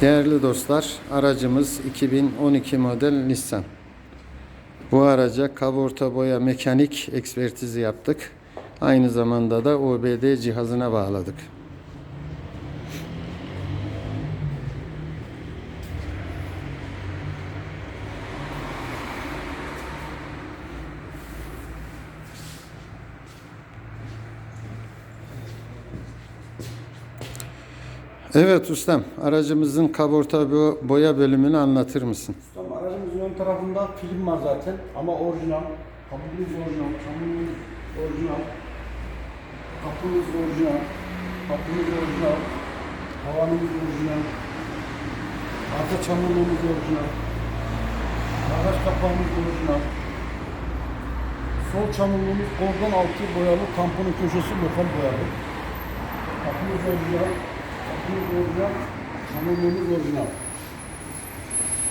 Değerli dostlar, aracımız 2012 model Nissan. Bu araca kavorta boya mekanik ekspertizi yaptık. Aynı zamanda da OBD cihazına bağladık. Evet ustam, aracımızın kavorta bo- boya bölümünü anlatır mısın? Tamam aracımızın ön tarafında film var zaten ama orijinal. Kapımız orijinal, çamurumuz orijinal. Kapımız orijinal. Kapımız orijinal. Havanımız orijinal. Arka çamurluğumuz orijinal. Bagaj kapağımız orijinal. Sol çamurluğumuz kordon altı boyalı, tamponun köşesi lokal boyalı. Kapımız orijinal. Kapımız orijinal. Çamurluğumuz orijinal.